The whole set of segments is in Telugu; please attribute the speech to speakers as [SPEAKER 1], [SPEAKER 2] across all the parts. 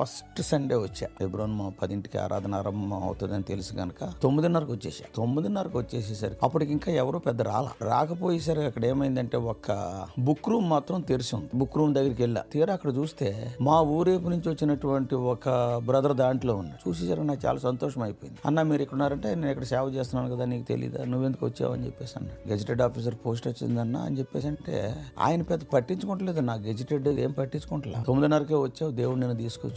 [SPEAKER 1] ఫస్ట్ సండే వచ్చా. ఫిబ్రవరి మా పదింటికి ఆరాధన ఆరంభం అవుతుందని తెలుసు కనుక తొమ్మిదిన్నరకు వచ్చేసా. తొమ్మిదిన్నరకు వచ్చేసేసరికి అప్పటికి ఇంకా ఎవరు పెద్ద రాల. రాకపోయేసరికి అక్కడ ఏమైందంటే ఒక బుక్ రూమ్ మాత్రం తెరిచి ఉంది. బుక్ రూమ్ దగ్గరికి వెళ్ళా. తీరా అక్కడ చూస్తే మా ఊరేపు నుంచి వచ్చినటువంటి ఒక బ్రదర్ దాంట్లో ఉన్నాడు. చూసేసరికి నాకు చాలా సంతోషం అయిపోయింది. అన్న మీరు ఇక్కడ ఉన్నారంటే నేను ఇక్కడ సేవ చేస్తున్నాను కదా నీకు తెలియదా నువ్వెందుకు వచ్చావు? అని చెప్పేసి అన్నాడు. గెజిటెడ్ ఆఫీసర్ పోస్ట్ వచ్చిందన్న అని చెప్పేసి అంటే ఆయన పెద్ద పట్టించుకోవట్లేదు. నా గెజిటెడ్ ఏం పట్టించుకోవట్లేదు. తొమ్మిదిన్నరకే వచ్చావు. దేవుడు నేను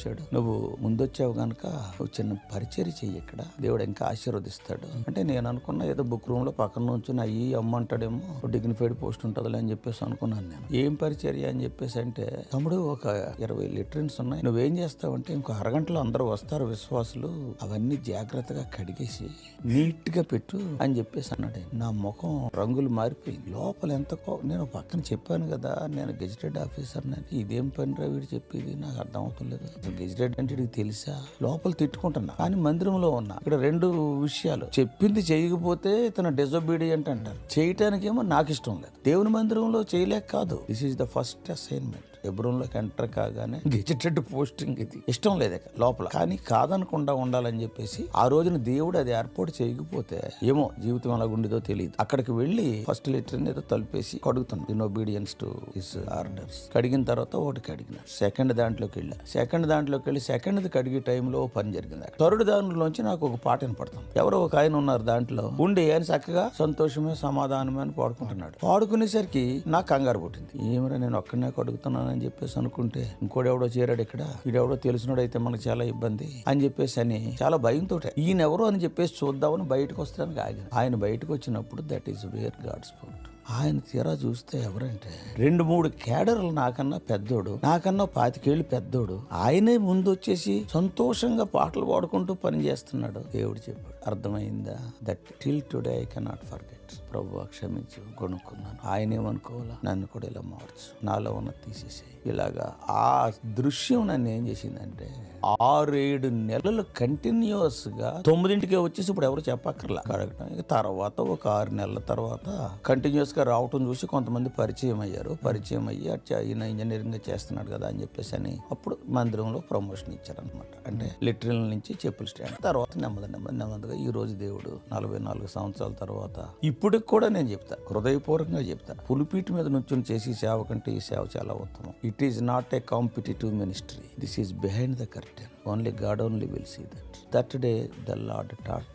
[SPEAKER 1] వచ్చాడు. నువ్వు ముందొచ్చావు గనక నువ్వు చిన్న పరిచయం చెయ్యి ఇక్కడ. దేవుడు ఇంకా ఆశీర్వదిస్తాడు. అంటే నేను అనుకున్న ఏదో బుక్ రూమ్లో పక్కన నుంచి అయ్యి అమ్మంటాడేమో డిగ్నిఫైడ్ పోస్ట్ ఉంటుందిలే అని చెప్పేసి అనుకున్నాను నేను. ఏం పరిచర్య అని చెప్పేసి అంటే తమ్ముడు ఒక ఇరవై లిటరన్స్ ఉన్నాయి. నువ్వేం చేస్తావంటే ఇంకో అరగంటలో అందరూ వస్తారు విశ్వాసులు. అవన్నీ జాగ్రత్తగా కడిగేసి నీట్గా పెట్టు అని చెప్పేసి అన్నాడు నా ముఖం రంగులు మారిపోయింది లోపల ఎంతకో నేను పక్కన చెప్పాను కదా నేను గెజిటెడ్ ఆఫీసర్ ఇదేం పని రా వీడు చెప్పేది? నాకు అర్థం అవుతలేదు గెజిటెడ్ అంటే తెలుసా? లోపల తిట్టుకుంటున్నా. కానీ మందిరంలో ఉన్నా. ఇక్కడ రెండు విషయాలు. చెప్పింది చేయకపోతే ఇతను డిజొబీడియంట్ అంటారు. చేయటానికేమో నాకు ఇష్టం లేదు. దేవుని మందిరంలో చేయలేక కాదు. This is the first assignment ఎబ్రోన్లోకి enter కాగానే గెజిటెడ్ పోస్టింగ్ ఇది. ఇష్టం లేదు లోపల. కానీ కాదనకుండా ఉండాలని చెప్పేసి ఆ రోజున దేవుడు అది ఏర్పాటు చేయకపోతే ఏమో జీవితం ఎలా ఉండేదో తెలియదు. అక్కడికి వెళ్ళి ఫస్ట్ లెటర్ ఏదో తలిపేసి కడుగుతాను in obedience to his orders కడిగిన తర్వాత ఒకటి కడిగిన. సెకండ్ దాంట్లోకి వెళ్ళా. సెకండ్ దాంట్లోకి వెళ్ళి సెకండ్ది కడిగే టైంలో ఓ పని జరిగింది థర్డ్ దానిలోంచి నాకు ఒక పాట వినపడుతుంది. ఎవరో ఒక ఆయన ఉన్నారు దాంట్లో. ఉండి ఆయన చక్కగా సంతోషమే సమాధానమే అని పాడుకుంటున్నాడు. పాడుకునేసరికి నాకు కంగారు పుట్టింది. ఏమిరా నేను ఒక్కడనే కడుగుతున్నాను? అని చెప్పేసి అనుకుంటే ఇంకోడెవడో చేరాడు ఇక్కడ ఈడెవడో తెలిసినోడైతే మనకు చాలా ఇబ్బంది అని చెప్పేసి అని చాలా భయంతో ఈయన ఎవరో అని చెప్పేసి చూద్దామని బయటకు వస్తానికి ఆగాను. ఆయన బయటకు వచ్చినప్పుడు that is where God's food ఆయన తీరా చూస్తే ఎవరంటే రెండు మూడు కేడర్లు నాకన్నా పెద్దోడు నాకన్నా పాతికేళ్ళు పెద్దోడు. ఆయనే ముందు వచ్చేసి సంతోషంగా పాటలు పాడుకుంటూ పని చేస్తున్నాడు. దేవుడు చెప్పాడు. అర్థమైందా? That till today I cannot forget ప్రభు క్షమించు కొనుక్కున్నాను. ఆయన ఏమనుకోవాలా నన్ను కూడా ఇలా మార్చు. నాలో ఉన్న తీసేసి ఇలాగా ఆ దృశ్యం నన్ను ఏం చేసిందంటే ఆరేడు నెలలు కంటిన్యూస్గా తొమ్మిదింటికే వచ్చేసి ఇప్పుడు ఎవరు చెప్పక్కర్లా. కడగటం తర్వాత ఒక ఆరు నెలల తర్వాత కంటిన్యూస్ గా రావటం చూసి కొంతమంది పరిచయం అయ్యారు. పరిచయం అయ్యి అట్లా ఈయన ఇంజనీరింగ్ చేస్తున్నాడు కదా అని చెప్పేసి అని అప్పుడు మందిరంలో ప్రమోషన్ ఇచ్చారనమాట అంటే లిటరల్ నుంచి చెప్పులు స్టాండ్. తర్వాత నెమ్మది నెమ్మది నెమ్మదిగా ఈ రోజు దేవుడు నలభై నాలుగు సంవత్సరాల తర్వాత ఇప్పటికి కూడా నేను చెప్తా హృదయపూర్వకంగా చెప్తా. పులిపీటి మీద నుంచి చేసి సేవ కంటే ఈ సేవ చాలా ఉత్తమం. It is not a competitive ministry this is behind the curtain only God only will see that that day the Lord taught